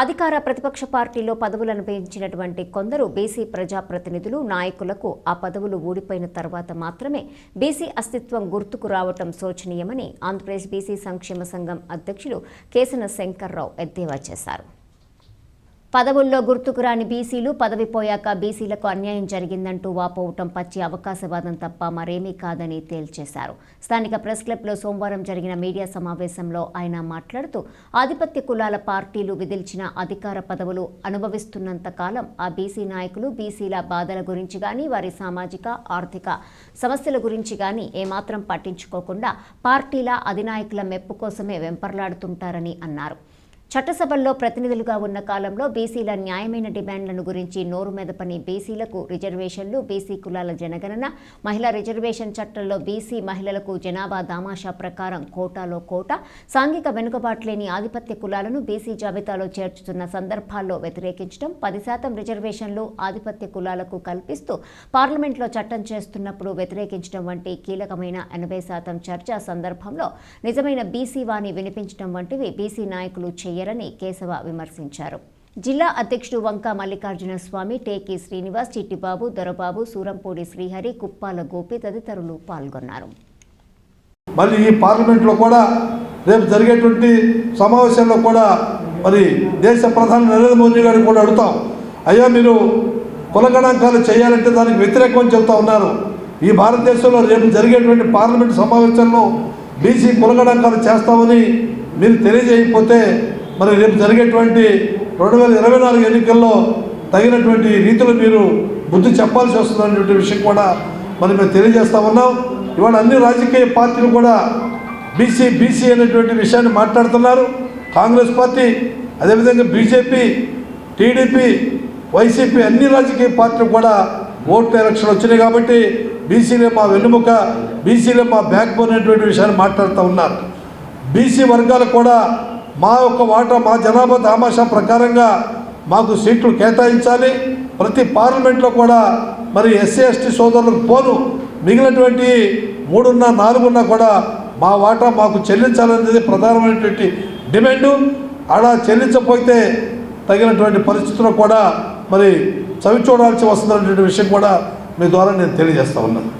అధికార ప్రతిపక్ష పార్టీలో పదవులను పెంచినటువంటి కొందరు బీసీ ప్రజాప్రతినిధులు నాయకులకు ఆ పదవులు ఊడిపోయిన తర్వాత మాత్రమే బీసీ అస్తిత్వం గుర్తుకు రావటం శోచనీయమని ఆంధ్రప్రదేశ్ బీసీ సంక్షేమ సంఘం అధ్యక్షులు కేసన శంకర్రావు ఎద్దేవా చేశారు. పదవుల్లో గుర్తుకు రాని బీసీలు పదవి పోయాక బీసీలకు అన్యాయం జరిగిందంటూ వాపోవటం పచ్చి అవకాశవాదం తప్ప మరేమీ కాదని తేల్చేశారు. స్థానిక ప్రెస్ క్లబ్లో సోమవారం జరిగిన మీడియా సమావేశంలో ఆయన మాట్లాడుతూ ఆధిపత్య కులాల పార్టీలు విధిల్చిన అధికార పదవులు అనుభవిస్తున్నంత కాలం ఆ బీసీ నాయకులు బీసీల బాధల గురించి కానీ వారి సామాజిక ఆర్థిక సమస్యల గురించి కానీ ఏమాత్రం పట్టించుకోకుండా పార్టీల అధినాయకుల మెప్పు కోసమే వెంపర్లాడుతుంటారని అన్నారు. చట్టసభల్లో ప్రతినిధులుగా ఉన్న కాలంలో బీసీల న్యాయమైన డిమాండ్లను గురించి నోరు మెదపని బీసీలకు రిజర్వేషన్లు బీసీ కులాల జనగణన మహిళా రిజర్వేషన్ చట్టంలో బీసీ మహిళలకు జనాభా దామాషా ప్రకారం కోటాలో కోట సాంఘిక వెనుకబాట్లేని ఆధిపత్య కులాలను బీసీ జాబితాలో చేర్చుతున్న సందర్భాల్లో వ్యతిరేకించడం పది శాతం రిజర్వేషన్లు ఆధిపత్య కులాలకు కల్పిస్తూ పార్లమెంట్లో చట్టం చేస్తున్నప్పుడు వ్యతిరేకించడం వంటి కీలకమైన ఎనభై శాతం చర్చ సందర్భంలో నిజమైన బీసీ వాణి వినిపించడం వంటివి బీసీ నాయకులు చేయరని కేశవ విమర్శించారు. జిల్లా అధ్యక్షుడు వంక మల్లికార్జున స్వామి టేకి శ్రీనివాస్ చిట్టిబాబు దొరబాబు సూరంపూడి శ్రీహరి కుప్పాల గోపి తదితరులు పాల్గొన్నారు. మళ్ళీ ఈ పార్లమెంట్లో కూడా రేపు జరిగేటువంటి సమావేశంలో కూడా మరి దేశ ప్రధాని నరేంద్ర మోదీ గారికి కూడా అడుగుతాం. అయ్యా మీరు కులగణాంకాలు చేయాలంటే దానికి వ్యతిరేకం చెబుతా ఉన్నారు. ఈ భారతదేశంలో రేపు జరిగేటువంటి పార్లమెంట్ సమావేశంలో బీసీ కులగణాంకాలు చేస్తామని మీరు తెలియజేయకపోతే మరి రేపు జరిగేటువంటి రెండు వేల ఇరవై నాలుగు ఎన్నికల్లో తగినటువంటి రీతిలో మీరు బుద్ధి చెప్పాల్సి వస్తుందనేటువంటి విషయం కూడా మరి మేము తెలియజేస్తా ఉన్నాం. ఇవాళ అన్ని రాజకీయ పార్టీలు కూడా బీసీ బీసీ అనేటువంటి విషయాన్ని మాట్లాడుతున్నారు. కాంగ్రెస్ పార్టీ అదేవిధంగా బీజేపీ టీడీపీ వైసీపీ అన్ని రాజకీయ పార్టీలు కూడా ఓట్ల ఎలక్షన్ వచ్చినాయి కాబట్టి బీసీలే మా వెన్నుముక బీసీలే మా బ్యాక్ బోన్ అనేటువంటి విషయాన్ని మాట్లాడుతూ ఉన్నారు. బీసీ వర్గాలు కూడా మా యొక్క వాటా మా జనాభా దామాషా ప్రకారంగా మాకు సీట్లు కేటాయించాలి. ప్రతి పార్లమెంట్లో కూడా మరి ఎస్సీ ఎస్టీ సోదరులకు పోను. మిగిలినటువంటి మూడున్న నాలుగున్న కూడా మా వాటా మాకు చెల్లించాలనేది ప్రధానమైనటువంటి డిమాండు. అలా చెల్లించకపోతే తగినటువంటి పరిస్థితుల్లో కూడా మరి చవి చూడాల్సి వస్తుందనేటువంటి విషయం కూడా మీ ద్వారా నేను తెలియజేస్తా ఉన్నాను.